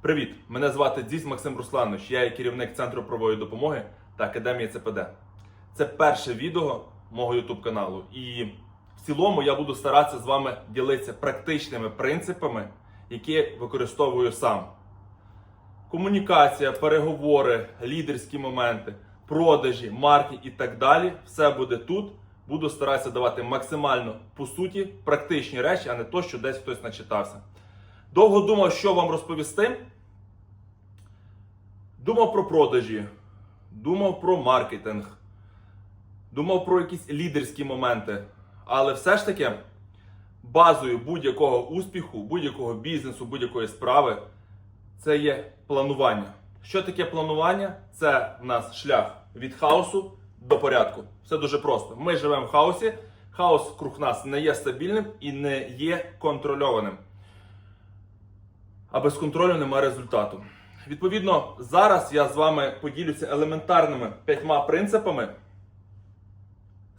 Привіт! Мене звати Дзіс Максим Русланович. Я є керівник Центру правової допомоги та Академії ЦПД. Це перше відео мого YouTube каналу. І в цілому я буду старатися з вами ділитися практичними принципами, які використовую сам. Комунікація, переговори, лідерські моменти, продажі, марки і так далі. Все буде тут. Буду старатися давати максимально по суті практичні речі, а не то, що десь хтось начитався. Довго думав, що вам розповісти. Думав про продажі, думав про маркетинг, думав про якісь лідерські моменти. Але все ж таки, базою будь-якого успіху, будь-якого бізнесу, будь-якої справи це є планування. Що таке планування? Це в нас шлях від хаосу до порядку. Все дуже просто. Ми живемо в хаосі. Хаос круг нас не є стабільним і не є контрольованим. А без контролю немає результату. Відповідно, зараз я з вами поділюся елементарними п'ятьма принципами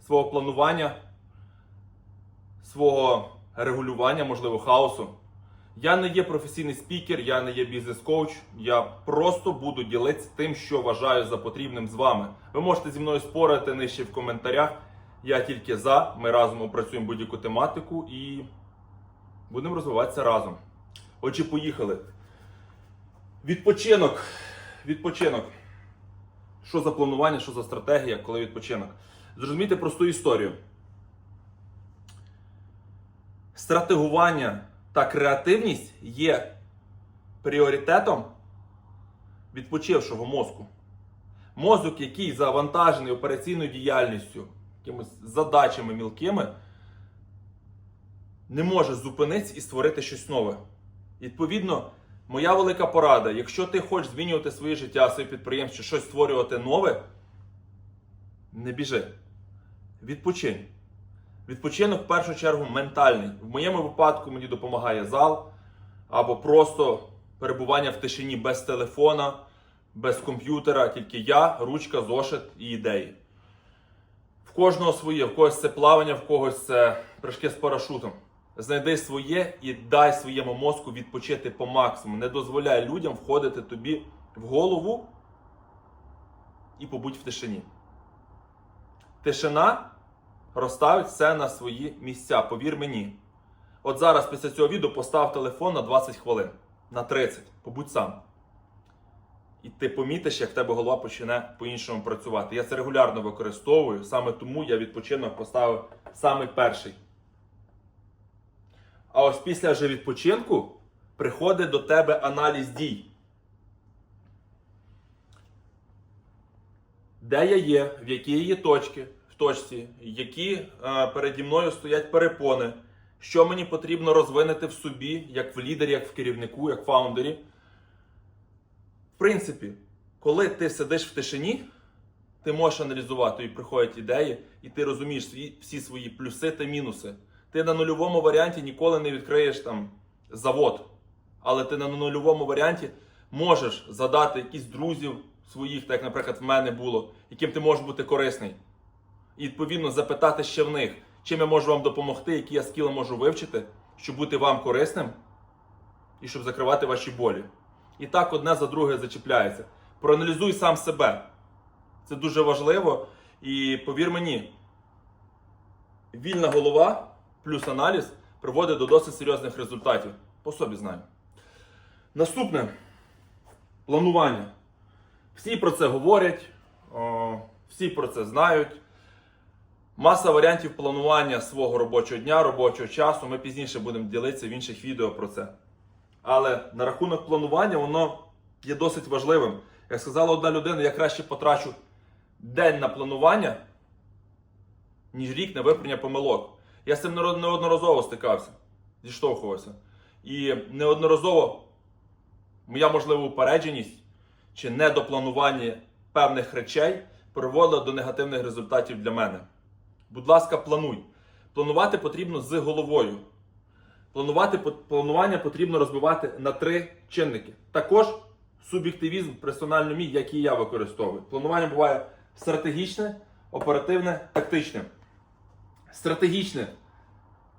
свого планування, свого регулювання, можливо, хаосу. Я не є професійний спікер, я не є бізнес-коуч. Я просто буду ділитися тим, що вважаю за потрібним з вами. Ви можете зі мною спорити нижче в коментарях. Я тільки за. Ми разом опрацюємо будь-яку тематику і будемо розвиватися разом. Отже, поїхали. Відпочинок. Відпочинок. Що за планування, що за стратегія, коли відпочинок? Зрозумійте просту історію. Стратегування та креативність є пріоритетом відпочившого мозку. Мозок, який завантажений операційною діяльністю, якимись задачами мілкими, не може зупинитися і створити щось нове. Відповідно, моя велика порада: якщо ти хочеш змінювати своє життя, своє підприємство, щось створювати нове, не біжи. Відпочинь. Відпочинок в першу чергу ментальний. В моєму випадку мені допомагає зал або просто перебування в тишині без телефона, без комп'ютера, тільки я, ручка, зошит і ідеї. В кожного своє, в когось це плавання, в когось це прыжки з парашутом. Знайди своє і дай своєму мозку відпочити по максимуму. Не дозволяй людям входити тобі в голову і побудь в тишині. Тишина розставить все на свої місця, повір мені. От зараз після цього відео постав телефон на 20 хвилин, на 30, побудь сам. І ти помітиш, як в тебе голова почне по-іншому працювати. Я це регулярно використовую, саме тому я відпочинок поставив самий перший. А ось після вже відпочинку приходить до тебе аналіз дій. Де я є, в якій є точки, в точці, які е, переді мною стоять перепони, що мені потрібно розвинути в собі, як в лідері, як в керівнику, як в фаундері. В принципі, коли ти сидиш в тишині, ти можеш аналізувати і приходять ідеї, і ти розумієш всі свої плюси та мінуси. Ти на нульовому варіанті ніколи не відкриєш там завод. Але ти на нульовому варіанті можеш задати якісь друзів своїх, так як, наприклад, в мене було, яким ти можеш бути корисний. І відповідно запитати ще в них, чим я можу вам допомогти, які я скіли можу вивчити, щоб бути вам корисним і щоб закривати ваші болі. І так одне за друге зачіпляється. Проаналізуй сам себе. Це дуже важливо. І повір мені, вільна голова плюс аналіз приводить до досить серйозних результатів. По собі знаю. Наступне планування. Всі про це говорять, всі про це знають. Маса варіантів планування свого робочого дня, робочого часу. Ми пізніше будемо ділитися в інших відео про це. Але на рахунок планування воно є досить важливим. Як сказала одна людина, я краще потрачу день на планування, ніж рік на виправлення помилок. Я з цим неодноразово стикався, зіштовхувався. І неодноразово моя можлива упередженість чи недопланування певних речей приводила до негативних результатів для мене. Будь ласка, плануй. Планувати потрібно з головою. Планувати, планування потрібно розбивати на три чинники. Також суб'єктивізм персонально мій, який я використовую. Планування буває стратегічне, оперативне, тактичне. Стратегічне.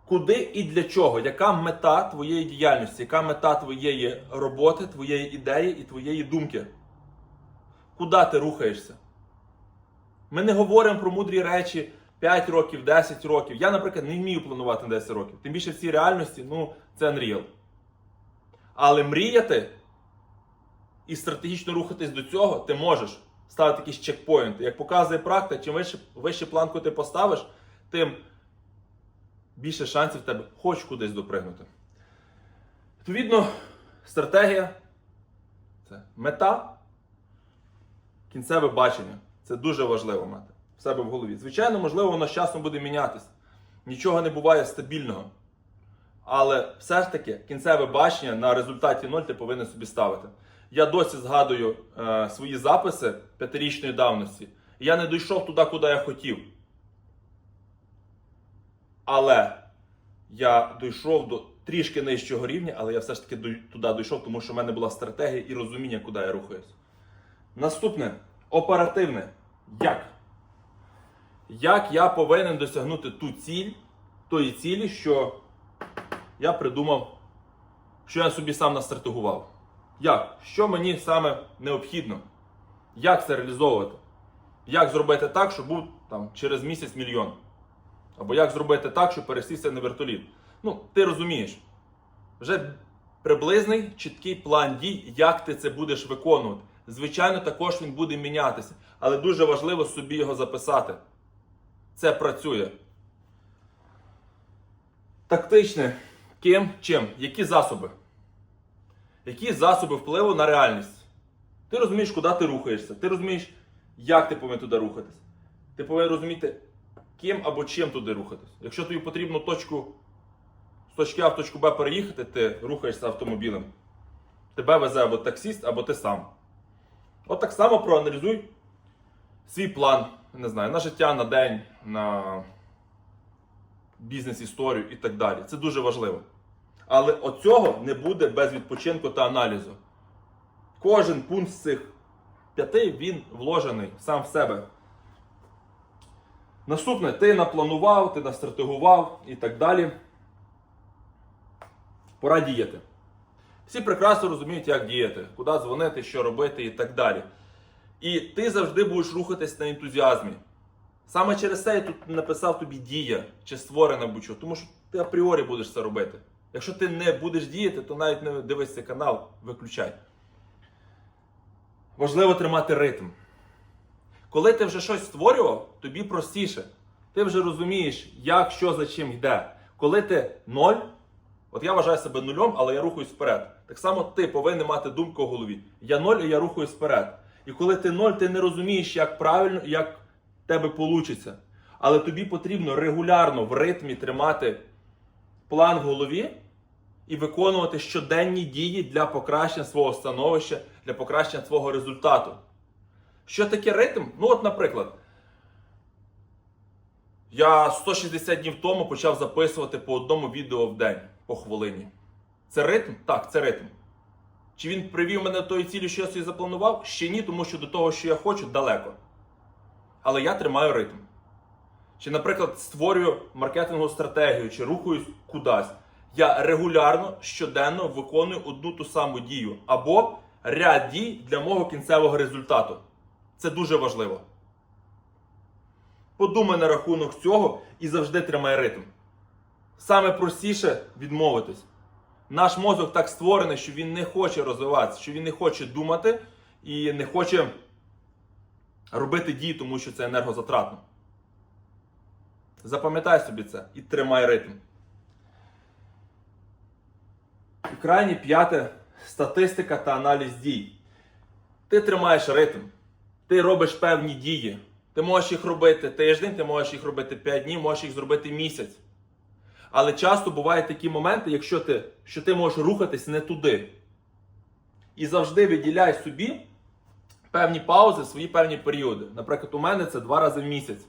Куди і для чого? Яка мета твоєї діяльності? Яка мета твоєї роботи, твоєї ідеї і твоєї думки? Куди ти рухаєшся? Ми не говоримо про мудрі речі 5 років, 10 років. Я, наприклад, не вмію планувати на 10 років. Тим більше в цій реальності, ну, це unreal. Але мріяти і стратегічно рухатись до цього, ти можеш ставити якісь чекпоінти. Як показує практика, чим вище, вище планку ти поставиш, тим більше шансів тебе хоч кудись допригнути. Відповідно, стратегія це мета, кінцеве бачення. Це дуже важливо мати в себе в голові. Звичайно, можливо, воно з часом буде мінятися. Нічого не буває стабільного. Але все ж таки кінцеве бачення на результаті 0 ти повинен собі ставити. Я досі згадую е, свої записи п'ятирічної давності. Я не дійшов туди, куди я хотів. Але я дійшов до трішки нижчого рівня, але я все ж таки туди дійшов, тому що в мене була стратегія і розуміння, куди я рухаюсь. Наступне оперативне. Як? Як я повинен досягнути ту ціль, тої цілі, що я придумав, що я собі сам настратегував. Як? Що мені саме необхідно? Як це реалізовувати? Як зробити так, щоб був там через місяць мільйон? Або як зробити так, щоб пересісти на вертоліт? Ну, ти розумієш. Вже приблизний чіткий план дій, як ти це будеш виконувати. Звичайно, також він буде мінятися, але дуже важливо собі його записати. Це працює. Тактичне. Ким, чим? Які засоби? Які засоби впливу на реальність? Ти розумієш, куди ти рухаєшся. Ти розумієш, як ти повинен туди рухатись. Ти повинен розуміти, ким або чим туди рухатись. Якщо тобі потрібно точку з точки А в точку Б переїхати, ти рухаєшся автомобілем. Тебе везе або таксіст, або ти сам. От так само проаналізуй свій план, не знаю, на життя, на день, на бізнес-історію і так далі. Це дуже важливо. Але оцього не буде без відпочинку та аналізу. Кожен пункт з цих п'яти він вложений сам в себе. Наступне, ти напланував, ти настратегував і так далі. Пора діяти. Всі прекрасно розуміють, як діяти, куди дзвонити, що робити і так далі. І ти завжди будеш рухатись на ентузіазмі. Саме через це я тут написав тобі дія чи створена будь-що, тому що ти апріорі будеш це робити. Якщо ти не будеш діяти, то навіть не дивись цей канал, виключай. Важливо тримати ритм. Коли ти вже щось створював, тобі простіше. Ти вже розумієш, як, що за чим йде. Коли ти ноль, от я вважаю себе нульом, але я рухаюсь вперед. Так само ти повинен мати думку в голові. Я ноль і я рухаюсь вперед. І коли ти ноль, ти не розумієш, як правильно, як в тебе вийде. Але тобі потрібно регулярно в ритмі тримати план в голові і виконувати щоденні дії для покращення свого становища, для покращення свого результату. Що таке ритм? Ну, от, наприклад, я 160 днів тому почав записувати по одному відео в день по хвилині. Це ритм? Так, це ритм. Чи він привів мене до тої цілі, що я собі запланував? Ще ні, тому що до того, що я хочу, далеко. Але я тримаю ритм. Чи, наприклад, створюю маркетингову стратегію, чи рухаюсь кудись. Я регулярно щоденно виконую одну ту саму дію або ряд дій для мого кінцевого результату. Це дуже важливо. Подумай на рахунок цього і завжди тримай ритм. Саме простіше відмовитись. Наш мозок так створений, що він не хоче розвиватися, що він не хоче думати і не хоче робити дії, тому що це енергозатратно. Запам'ятай собі це і тримай ритм. І крайнє п'яте статистика та аналіз дій. Ти тримаєш ритм, ти робиш певні дії. Ти можеш їх робити тиждень, ти можеш їх робити 5 днів, можеш їх зробити місяць. Але часто бувають такі моменти, якщо ти, що ти можеш рухатись не туди. І завжди виділяй собі певні паузи, свої певні періоди. Наприклад, у мене це два рази в місяць.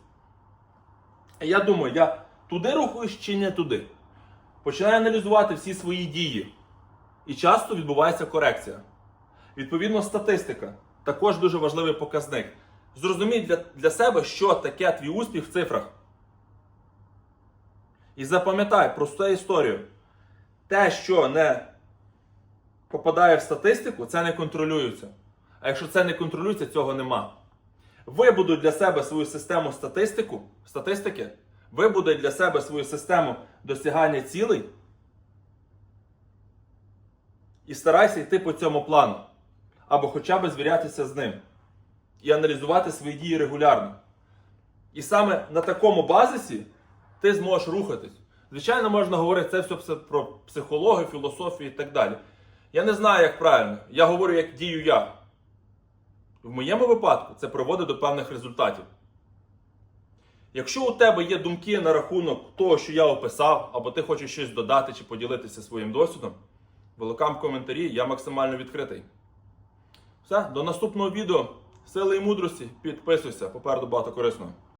І я думаю, я туди рухаюсь чи не туди. Починаю аналізувати всі свої дії. І часто відбувається корекція. Відповідно, статистика також дуже важливий показник. Зрозумій для, для себе, що таке твій успіх в цифрах. І запам'ятай просту історію. Те, що не попадає в статистику, це не контролюється. А якщо це не контролюється, цього нема. Вибудуй для себе свою систему статистику, статистики, вибудуй для себе свою систему досягання цілей і старайся йти по цьому плану. Або хоча б звірятися з ним. І аналізувати свої дії регулярно. І саме на такому базисі ти зможеш рухатись. Звичайно, можна говорити це все про психологію, філософію і так далі. Я не знаю, як правильно. Я говорю, як дію я. В моєму випадку це приводить до певних результатів. Якщо у тебе є думки на рахунок того, що я описав, або ти хочеш щось додати чи поділитися своїм досвідом, великам коментарі, я максимально відкритий. Все, до наступного відео. Сили і мудрості. Підписуйся, попереду багато корисного.